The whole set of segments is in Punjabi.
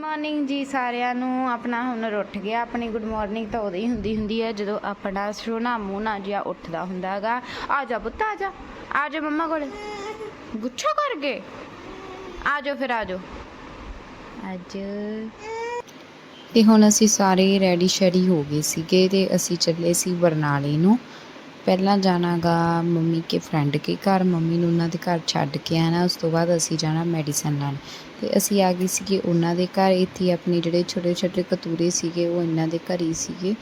ਮਾਰਨਿੰਗ ਜੀ ਸਾਰਿਆਂ ਨੂੰ। ਆਪਣਾ ਹੁਣ ਉੱਠ ਗਿਆ। ਆਪਣੀ ਗੁੱਡ ਮਾਰਨਿੰਗ ਤਾਂ ਉਦੋਂ ਹੀ ਹੁੰਦੀ ਹੁੰਦੀ ਹੈ, ਜਦੋਂ ਆਪਣਾ ਸੋਨਾ ਮੂਨਾ ਜਿਹਾ ਉੱਠਦਾ ਹੁੰਦਾ ਹੈਗਾ। ਆ ਜਾ ਪੁੱਤ, ਆ ਜਾ। ਆ ਜਾ ਮੰਮਾ ਕੋਲੇ। ਗੁੱਛਾ ਕਰ ਗਏ। ਆ ਜਾਓ ਫਿਰ, ਆ ਜਾਓ। ਅੱਜ ਤੇ ਹੁਣ ਅਸੀਂ ਸਾਰੇ ਰੈਡੀ ਸ਼ੈਡੀ ਹੋ ਗਏ ਸੀਗੇ ਤੇ ਅਸੀਂ ਚੱਲੇ ਸੀ ਬਰਨਾਲੇ ਨੂੰ। ਪਹਿਲਾਂ ਜਾਣਾ ਗਾ ਮੰਮੀ ਕੇ ਫਰੈਂਡ ਕੇ ਘਰ। ਮੰਮੀ ਨੂੰ ਉਹਨਾਂ ਦੇ ਘਰ ਛੱਡ ਕੇ ਆਣਾ, ਉਸ ਤੋਂ ਬਾਅਦ ਅਸੀਂ ਜਾਣਾ ਮੈਡੀਸਨ ਲੈਣ। ਤੇ ਅਸੀਂ ਆ ਗਏ ਸੀਗੇ ਉਹਨਾਂ ਦੇ ਘਰ। ਇੱਥੇ ਆਪਣੇ ਜਿਹੜੇ ਛੋਟੇ ਛੋਟੇ ਕਤੂਰੇ ਸੀਗੇ, ਉਹ ਇਹਨਾਂ ਦੇ ਘਰ ਹੀ ਸੀਗੇ।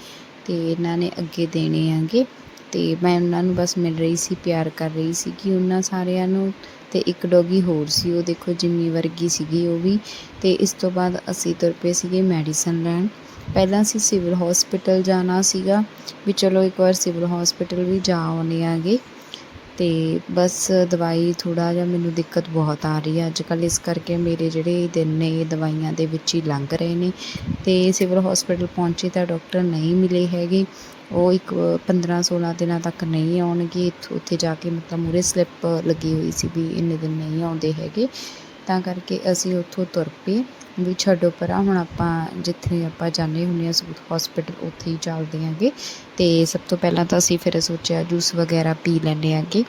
ਤੇ ਇਹਨਾਂ ਨੇ ਅੱਗੇ ਦੇਣੇ ਆਂਗੇ ਤੇ ਮੈਂ ਉਹਨਾਂ ਨੂੰ ਬਸ ਮਿਲ ਰਹੀ ਸੀ, ਪਿਆਰ ਕਰ ਰਹੀ ਸੀ ਕਿ ਉਹਨਾਂ ਸਾਰਿਆਂ ਨੂੰ। ਤੇ ਇੱਕ ਡੋਗੀ ਹੋਰ ਸੀ, ਉਹ ਦੇਖੋ ਜਿੰਮੀ ਵਰਗੀ ਸੀਗੀ ਉਹ ਵੀ। ਤੇ ਇਸ ਤੋਂ ਬਾਅਦ ਅਸੀਂ ਤੁਰ ਪਏ ਸੀਗੇ ਮੈਡੀਸਨ ਲੈਣ। ਪਹਿਲਾਂ ਅਸੀਂ ਸਿਵਲ ਹਸਪੀਟਲ ਜਾਣਾ ਸੀਗਾ ਵੀ ਚਲੋ ਇੱਕ ਵਾਰ ਸਿਵਲ ਹਸਪੀਟਲ ਵੀ ਜਾ ਆਉਂਦੇ ਆਗੇ। ਅਤੇ ਬਸ ਦਵਾਈ ਥੋੜ੍ਹਾ ਜਿਹਾ ਮੈਨੂੰ ਦਿੱਕਤ ਬਹੁਤ ਆ ਰਹੀ ਹੈ ਅੱਜ ਕੱਲ੍ਹ ਇਸ ਕਰਕੇ ਮੇਰੇ ਜਿਹੜੇ ਦਿਨ ਨੇ ਇਹ ਦਵਾਈਆਂ ਦੇ ਵਿੱਚ ਹੀ ਲੰਘ ਰਹੇ ਨੇ। ਅਤੇ ਸਿਵਲ ਹਸਪੀਟਲ ਪਹੁੰਚੇ ਤਾਂ ਡਾਕਟਰ ਨਹੀਂ ਮਿਲੇ ਹੈਗੇ। ਉਹ ਇੱਕ 15 16 ਦਿਨਾਂ ਤੱਕ ਨਹੀਂ ਆਉਣਗੇ। ਇੱਥੋਂ ਉੱਥੇ ਜਾ ਕੇ ਮਤਲਬ ਮੂਰੇ ਸਲਿੱਪ ਲੱਗੀ ਹੋਈ ਸੀ ਵੀ ਇੰਨੇ ਦਿਨ ਨਹੀਂ ਆਉਂਦੇ ਹੈਗੇ। ਤਾਂ ਕਰਕੇ ਅਸੀਂ ਉੱਥੋਂ ਤੁਰ ਪਏ। ਵੀ ਛੱਡੋ ਪਰਾਂ, ਹੁਣ ਆਪਾਂ ਜਿੱਥੇ ਆਪਾਂ ਜਾਂਦੇ ਹੁੰਦੇ ਹਾਂ ਸਬੂਤ ਹਸਪੀਟਲ ਉੱਥੇ ਹੀ ਚੱਲਦੇ ਆਂਗੇ ਤੇ ਸਭ ਤੋਂ ਪਹਿਲਾਂ ਤਾਂ ਅਸੀਂ ਫਿਰ ਸੋਚਿਆ ਜੂਸ ਵਗੈਰਾ ਪੀ ਲੈਂਦੇ ਆਂਗੇ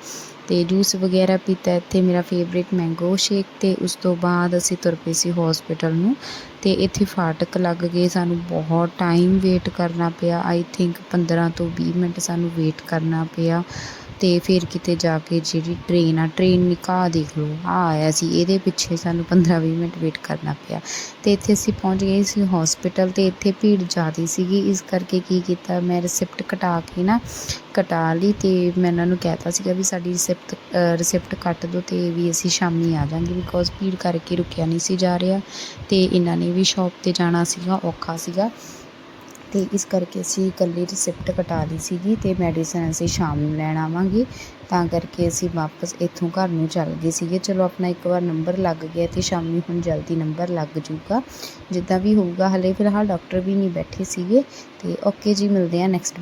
ਤੇ ਜੂਸ ਵਗੈਰਾ ਪੀਤਾ, ਇੱਥੇ ਮੇਰਾ ਫੇਵਰੇਟ ਮੈਂਗੋ ਸ਼ੇਕ ਤੇ ਉਸ ਤੋਂ ਬਾਅਦ ਅਸੀਂ ਤੁਰ ਪਏ ਸੀ ਹਸਪੀਟਲ ਨੂੰ। ਤੇ ਇੱਥੇ ਫਾਟਕ ਲੱਗ ਗਏ, ਸਾਨੂੰ ਬਹੁਤ ਟਾਈਮ ਵੇਟ ਕਰਨਾ ਪਿਆ। ਆਈ ਥਿੰਕ 15 ਤੋਂ 20 ਮਿੰਟ ਸਾਨੂੰ ਵੇਟ ਕਰਨਾ ਪਿਆ। ਅਤੇ ਫਿਰ ਕਿਤੇ ਜਾ ਕੇ ਜਿਹੜੀ ਟ੍ਰੇਨ ਆ ਟ੍ਰੇਨ ਨਿਕਾਹ ਦੇਖ ਲਓ, ਆ ਆਇਆ ਸੀ, ਇਹਦੇ ਪਿੱਛੇ ਸਾਨੂੰ 15-20 ਮਿੰਟ ਵੇਟ ਕਰਨਾ ਪਿਆ। ਅਤੇ ਇੱਥੇ ਅਸੀਂ ਪਹੁੰਚ ਗਏ ਸੀ ਹੋਸਪਿਟਲ ਅਤੇ ਇੱਥੇ ਭੀੜ ਜ਼ਿਆਦੀ ਸੀਗੀ, ਇਸ ਕਰਕੇ ਕੀ ਕੀਤਾ ਮੈਂ ਰਿਸਿਪਟ ਕਟਾ ਕੇ ਨਾ ਕਟਾ ਲਈ ਅਤੇ ਮੈਂ ਇਹਨਾਂ ਨੂੰ ਕਹਿਤਾ ਸੀਗਾ ਵੀ ਸਾਡੀ ਰਿਸਿਪਟ ਰਿਸਿਪਟ ਕੱਟ ਦਿਓ ਅਤੇ ਵੀ ਅਸੀਂ ਸ਼ਾਮੀ ਆ ਜਾਾਂਗੇ ਬਿਕੋਜ਼ ਭੀੜ ਕਰਕੇ ਰੁਕਿਆ ਨਹੀਂ ਸੀ ਜਾ ਰਿਹਾ ਅਤੇ ਇਹਨਾਂ ਨੇ ਵੀ ਸ਼ਾਪ ਤੇ ਜਾਣਾ ਸੀਗਾ, ਔਖਾ ਸੀਗਾ। ਅਤੇ ਇਸ ਕਰਕੇ ਅਸੀਂ ਇਕੱਲੀ ਰਿਸਿਪਟ ਕਟਾ ਲਈ ਸੀਗੀ ਅਤੇ ਮੈਡੀਸਨ ਅਸੀਂ ਸ਼ਾਮ ਨੂੰ ਲੈਣ ਆਵਾਂਗੇ। ਤਾਂ ਕਰਕੇ ਅਸੀਂ ਵਾਪਸ ਇੱਥੋਂ ਘਰ ਨੂੰ ਚੱਲ ਗਏ ਸੀਗੇ। ਚਲੋ ਆਪਣਾ ਇੱਕ ਵਾਰ ਨੰਬਰ ਲੱਗ ਗਿਆ ਅਤੇ ਸ਼ਾਮੀ ਹੁਣ ਜਲਦੀ ਨੰਬਰ ਲੱਗ ਜੂਗਾ। ਜਿੱਦਾਂ ਵੀ ਹੋਊਗਾ, ਹਾਲੇ ਫਿਲਹਾਲ ਡਾਕਟਰ ਵੀ ਨਹੀਂ ਬੈਠੇ ਸੀਗੇ। ਅਤੇ ਓਕੇ ਜੀ, ਮਿਲਦੇ ਹਾਂ ਨੈਕਸਟ